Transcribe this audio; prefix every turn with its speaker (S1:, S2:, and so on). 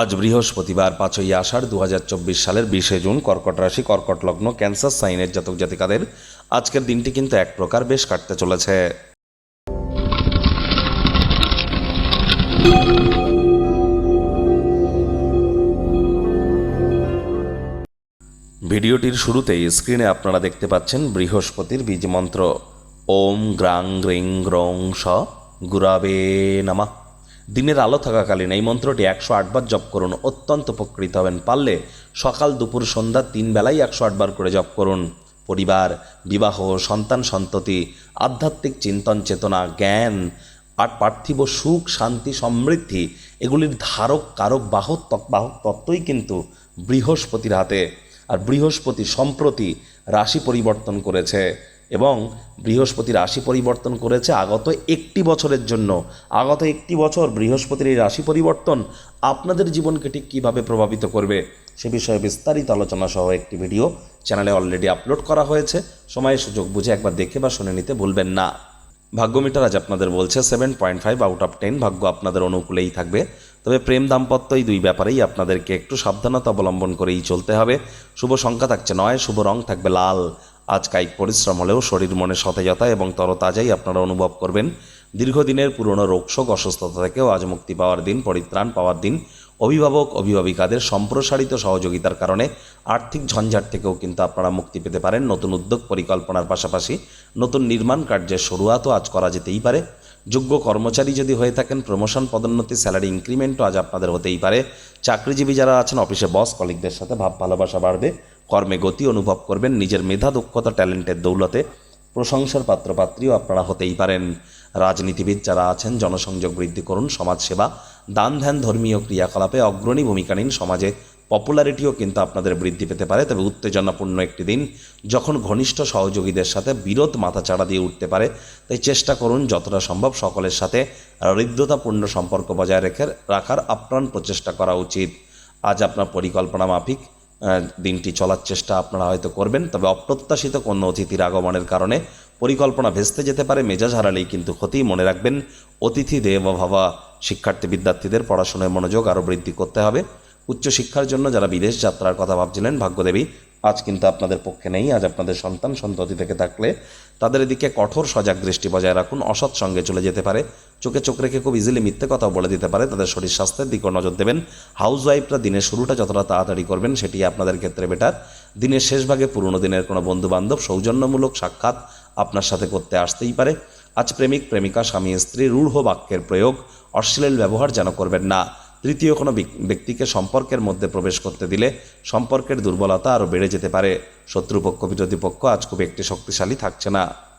S1: আজ বৃহস্পতিবার পাঁচই আষাঢ় দু হাজার চব্বিশ সালের বিশে জুন কর্কট রাশি, কর্কট লগ্ন, ক্যান্সার, সাইনের জাতক জাতিকাদের আজকের দিনটি কিন্তু এক প্রকার বেশ কাটতে চলেছে। ভিডিওটির শুরুতেই স্ক্রিনে আপনারা দেখতে পাচ্ছেন বৃহস্পতির বীজ মন্ত্র। ওম গ্রাং, গ্রিং গ্রং স, গুরাবে নামা। দিনের আলো থাকাকালীন এই মন্ত্রটি একশো আটবার জপ করুন, অত্যন্ত উপকৃত হবেন। পারলে সকাল, দুপুর, সন্ধ্যা তিন বেলায় একশো আটবার করে জপ করুন। পরিবার, বিবাহ, সন্তান, সন্ততি, আধ্যাত্মিক চিন্তন, চেতনা, জ্ঞান আর পার্থিব সুখ, শান্তি, সমৃদ্ধি, এগুলির ধারক, কারক, বাহক বাহক তত্ত্বই কিন্তু বৃহস্পতির হাতে। আর বৃহস্পতি সম্প্রতি রাশি পরিবর্তন করেছে। এবং বৃহস্পতি রাশি পরিবর্তন করেছে আগত একটি বছরের জন্য। আগত একটি বছর বৃহস্পতির এই রাশি পরিবর্তন আপনাদের জীবনকে ঠিক কীভাবে প্রভাবিত করবে সে বিষয়ে বিস্তারিত আলোচনা সহ একটি ভিডিও চ্যানেলে অলরেডি আপলোড করা হয়েছে। সময় সুযোগ বুঝে একবার দেখে বা শুনে নিতে ভুলবেন না। ভাগ্য মিটার আজ আপনাদের বলছে seven point five out of ten ভাগ্য আপনাদের অনুকূলেই থাকবে। তবে প্রেম দাম্পত্য এই দুই ব্যাপারেই আপনাদেরকে একটু সাবধানতা অবলম্বন করেই চলতে হবে। শুভ সংখ্যা থাকছে নয়, শুভ রং থাকবে লাল। আজ কায়িক পরিশ্রম হলেও শরীর মনে সতেজতা এবং তরতাজাই আপনারা অনুভব করবেন। দীর্ঘদিনের পুরনো রোগশোক অসুস্থতা থেকেও আজ মুক্তি পাওয়ার দিন, পরিত্রাণ পাওয়ার দিন। অভিভাবক, অভিভাবিকাদের সম্প্রসারিত সহযোগিতার কারণে আর্থিক ঝঞ্ঝাট থেকেও কিন্তু আপনারা মুক্তি পেতে পারেন। নতুন উদ্যোগ পরিকল্পনার পাশাপাশি নতুন নির্মাণ কার্যের শুরুয়াতও আজ করা যেতেই পারে। যোগ্য কর্মচারী যদি হয়ে থাকেন প্রমোশন পদোন্নতি স্যালারি ইনক্রিমেন্টও আজ আপনাদের হতেই পারে। চাকরিজীবী যারা আছেন অফিসে বস কলিগদের সাথে ভাব ভালোবাসা বাড়বে, কর্মে গতি অনুভব করবেন, নিজের মেধা, দক্ষতা ট্যালেন্টের দৌলতে প্রশংসার পাত্রপাত্রীও আপনারা হতেই পারেন। রাজনীতিবিদ যারা আছেন, জনসংযোগ বৃদ্ধি করুন, সমাজসেবা দান ধ্যান ধর্মীয় ক্রিয়াকলাপে অগ্রণী ভূমিকা নিন সমাজে। পপুলারিটিও কিন্তু আপনাদের বৃদ্ধি পেতে পারে, তবে উত্তেজনাপূর্ণ একটি দিন। যখন ঘনিষ্ঠ সহযোগীদের সাথে বিরোধ মাথাচাড়া দিয়ে উঠতে পারে, তাই চেষ্টা করুন যতটা সম্ভব সকলের সাথে হৃদ্যতাপূর্ণ সম্পর্ক বজায় রেখে, রাখার আপ্রাণ প্রচেষ্টা করা উচিত। আজ আপনার পরিকল্পনা মাফিক দিনটি চলার চেষ্টা আপনারা হয়তো করবেন, তবে অপ্রত্যাশিত কোনো অতিথির আগমনের কারণে পরিকল্পনা ভেস্তে যেতে পারে, মেজাজ হারালেই কিন্তু ক্ষতি। মনে রাখবেন, অতিথি দেব ভাবা শিক্ষার্থী বিদ্যার্থীদের পড়াশোনায় মনোযোগ আরও বৃদ্ধি করতে হবে। উচ্চশিক্ষার জন্য যারা বিদেশ যাত্রার কথা ভাবছিলেন, ভাগ্যদেবী, আজ কিন্তু আপনাদের পক্ষে নেই। আজ আপনাদের সন্তান সন্ততি থেকে থাকলে তাদের এদিকে কঠোর সজাগ দৃষ্টি বজায় রাখুন, অসৎ সঙ্গে চলে যেতে পারে। চোখে চোখ রেখে খুব ইজিলি মিথ্যে কথাও বলে দিতে পারে। তাদের শরীর স্বাস্থ্যের দিকেও নজর দেবেন। হাউস ওয়াইফরা দিনের শুরুটা যতটা তাড়াতাড়ি করবেন, সেটি আপনাদের ক্ষেত্রে বেটার দিনের শেষ ভাগে পুরনো দিনের কোনো বন্ধু বান্ধব সৌজন্যমূলক সাক্ষাৎ আপনার সাথে করতে আসতেই পারে। আজ প্রেমিক, প্রেমিকা, স্বামী, স্ত্রী, রূঢ় বাক্যের প্রয়োগ, অশ্লীল ব্যবহার যেন করবেন না। তৃতীয় কোনো ব্যক- ব্যক্তিকে সম্পর্কের মধ্যে প্রবেশ করতে দিলে সম্পর্কের দুর্বলতা আরও বেড়ে যেতে পারে। শত্রুপক্ষ, বিরোধী পক্ষ আজ খুব একটি শক্তিশালী থাকছে না।